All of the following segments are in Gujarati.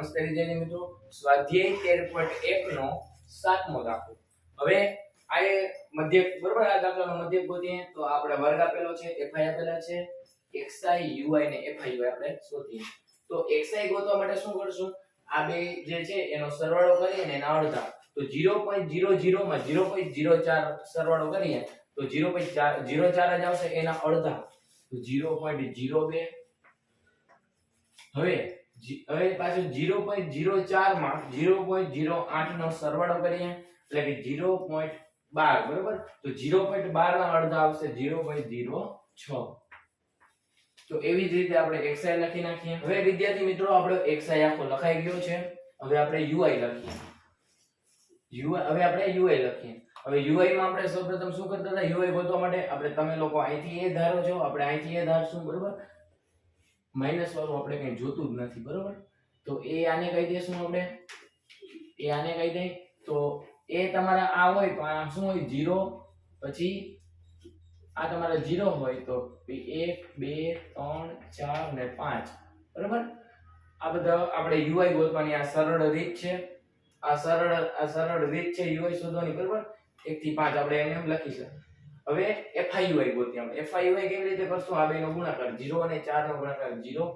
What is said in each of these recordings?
નમસ્તે વિદ્યાર્થી મિત્રો. સ્વાધ્યાય તેર પોઈન્ટ એક નો સાતમો દાખલો. હવે આ એ મધ્ય બરોબર? આ દાખલાનો મધ્ય ગોતીએ તો આપણે વર્ગ આપેલો છે એફઆઈ આપેલા છે. Xi યુઆઈ ને fi ui આપણે શોધીએ. તો xi ગોતવા માટે શું કરશું? આ બે જે છે એનો સરવાળો કરીને એના અડધા. તો 0.00 માં 0.04 સરવાળો કરીએ, તો 0.4 04 જ આવશે એના અડધા. તો 0.02 હવે હવે પાછું 0.04 માં 0.08 નો સરવાળો કરીએ, એટલે કે 0.12 બરાબર? તો 0.12 ના અડધો આવશે 0.06 તો એવી જ રીતે આપણે xi લખી નાખીએ. હવે વિદ્યાર્થી મિત્રો, આપણો xi આખો લખાઈ ગયો છે. હવે આપણે ui લખીએ. ui, હવે આપણે ui લખીએ. હવે ui માં આપણે સૌપ્રથમ શું કરતા હતા? ui ગોતવા માટે. આપણે તમે લોકો અહીંથી એ ધારો છો, આપણે અહીંથી એ ધારશું, બરોબર? માઇનસ વાળું આપણે કઈ જોતું જ નથી, બરોબર? તો એ આને કહી દઈશું આપણે. એ આને કહી દઈ તો એ તમારા આ હોય તો આ શું હોય? જીરો પછી આ તમારા જીરો હોય તો 1 2 3 4 ને પાંચ. બરોબર? આ બધા આપણે યુઆઈ ગોતવાની આ સરળ રીત છે. આ સરળ આ સરળ રીત છે યુઆઈ શોધવાની, બરોબર? એક થી પાંચ આપણે એમ એમ લખીશું હવે એફઆઈયુઆઈ ગોતીએ આપણે. એફઆઈયુઆઈ કેવી રીતે કરશું? આ બેનો ગુણાકાર 0 અને 4 નો ગુણાકાર 0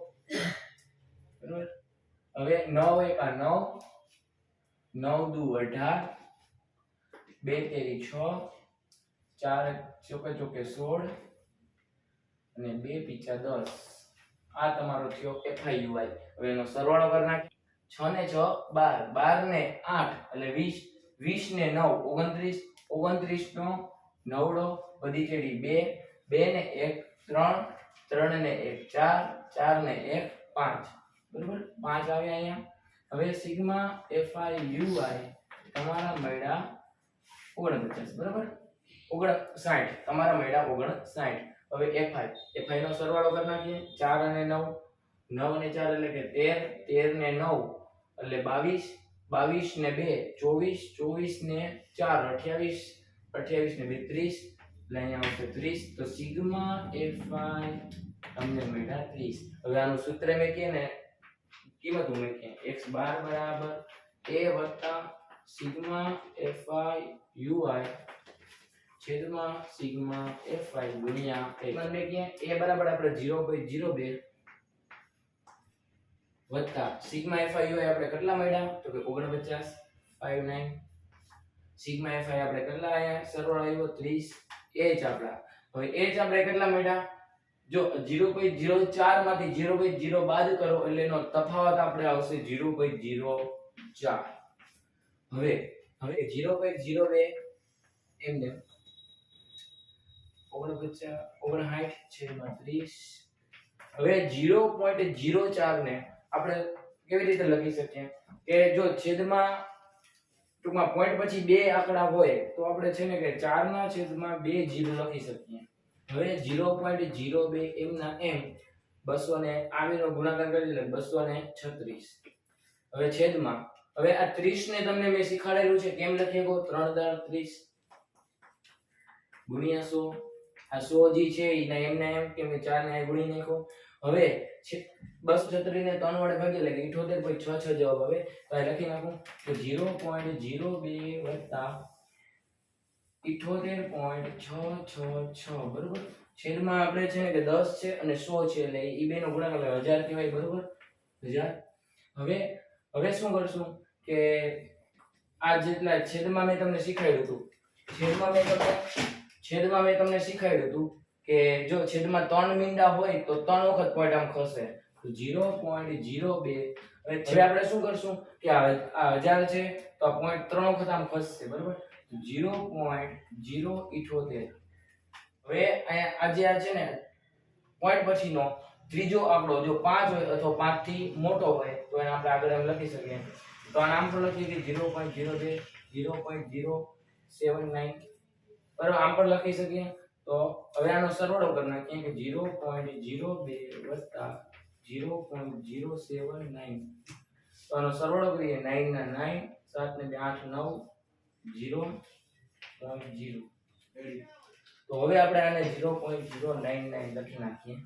બરાબર? હવે 9 એક, આ 9 9 દુ 18 બે તેરી 6 ચાર ચોકે ચોકે 16 અને બે પીછા 10 આ તમારો થયો એફઆઈયુઆઈ હવે એનો સરવાળો કરી નાખીએ. 6 ને 6 12 12 ને 8 એટલે 20 20 ને 9 29 29 નો નવડો બધી ચેડી બે બે ને એક, ત્રણ ત્રણ ને એક, ચાર ચાર ને એક, પાંચ. બરોબર? પાંચ આવ્યા અહીંયા. હવે સિગ્મા એફઆઈ યુઆઈ તમારા મળ્યા ઓગણપચાસ. બરોબર? ઓગણ સાઠ તમારા મળ્યા ઓગણ સાઠ હવે એફઆઈ. એફઆઈ નો સરવાળો કરી નાખીએ. ચાર અને નવ. નવ ને ચાર એટલે કે તેર. તેર ને નવ એટલે બાવીસ. બાવીસ ને બે. ચોવીસ. ચોવીસ ને ચાર. અઠ્યાવીસ. અઠ્યાવીસ ને બે ત્રીસ એટલે અહીંયા આવશે ત્રીસ, તો સિગ્મા એફઆઈ તમને મળ્યા ત્રીસ. હવે આનું સૂત્ર મેકીએ ને, કિંમત મૂકીએ? એક્સ બાર બરાબર એ વત્તા સિગ્મા એફઆઈ યુઆઈ છેદમાં સિગ્મા એફઆઈ ગુણ્યા એ કિંમત મેકીએ? એ બરાબર આપણે 0.02 વત્તા સિગ્મા એફઆઈ યુઆઈ આપણે કેટલા મળ્યા? તો કે 49 59 સિગ્મા એફઆઈ આપણે કેટલા આયા? સરવાળો આવ્યો 30 એચ આપણા. હવે એચ આપણે કેટલા મળ્યા? જો 0.04 માંથી 0.0 બાદ કરો એટલે એનો તફાવત આપણે આવશે 0.04 હવે હવે 0.02 એમને 49 59 છેદમાં 30 હવે 0.04 ને આપણે કેવી રીતે લખી શકીએ? કે જો છેદમાં ટૂંકમાં પોઈન્ટ પછી બે આંકડા હોય, તો આપણે છે ને કે 4 ના છેદમાં બે જીરો લખી શકીએ. હવે 0.02 એમના એમ બસો ને આવીનો ગુણાકાર કરી બસો ને છત્રીસ. હવે છેદમાં, હવે આ 30 ને તમને મેં શીખવાડેલું છે, કેમ લખીએ ગો 3 દર 30 ગુણ્યા સો. આ સો જી છે, એના એમના એમ, કે મેં ચાર ને ગુણી નાખ્યો? હવે બસ છત્રી ને ત્રણ વડે ભાગી એટલે ઇઠોતેર પછી છ છ જવાબ આવે. તો અહીં લખી નાખું. તો ઝીરો પોઈન્ટ ઝીરો બે વત્તા ઇઠોતેર પોઈન્ટ છ છ છ. બરોબર? છેદમાં આપણે છે ને કે દસ છે અને સો છે, એટલે એ બેનો ગુણાકાર એટલે હજાર કહેવાય, બરોબર? હજાર. હવે હવે શું કરશું કે આ જેટલા છેદમાં મેં તમને શીખવાડ્યું હતું. છેદમાં મેં તમને છેદમાં મેં તમને શીખવાડ્યું હતું. કે જો છેદમાં ત્રણ મીંડા હોય તો ત્રણ વખત પોઈન્ટ આમ ખસે. તો 0.02 હવે હવે આપણે શું કરશું? કે આ હજાર છે, તો આ પોઈન્ટ ત્રણ વખત આમ ખસશે બરોબર? 0.078 હવે અહીંયા આ જે આ છે ને પોઈન્ટ પછીનો, ત્રીજો આંકડો, જો પાંચ હોય અથવા 5 થી મોટો હોય, તો એને આપણે આગળ એમ લખી શકીએ. તો આ નામ પણ લખીએ કે 0.02 0.079 બરાબર, આમ પણ લખી શકીએ. તો હવે આનો સરવાળો કરી નાખીએ કે 0.02 વત્તા 0.079 તો આનો સરવાળો કરીએ 9 ના 9 7 ને 8 9 0.0 રેડી તો હવે આપણે આને 0.099 લખી નાખીએ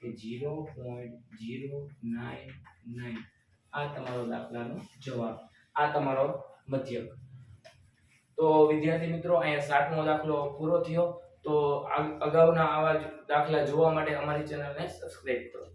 કે 0.099 આ તમારો દાખલાનો જવાબ, આ તમારો મધ્યક. તો વિદ્યાર્થી મિત્રો, અહીંયા સાતમો દાખલો પૂરો થયો. તો અગાઉના આવા દાખલા જોવા માટે અમારી ચેનલને સબસ્ક્રાઇબ કરો.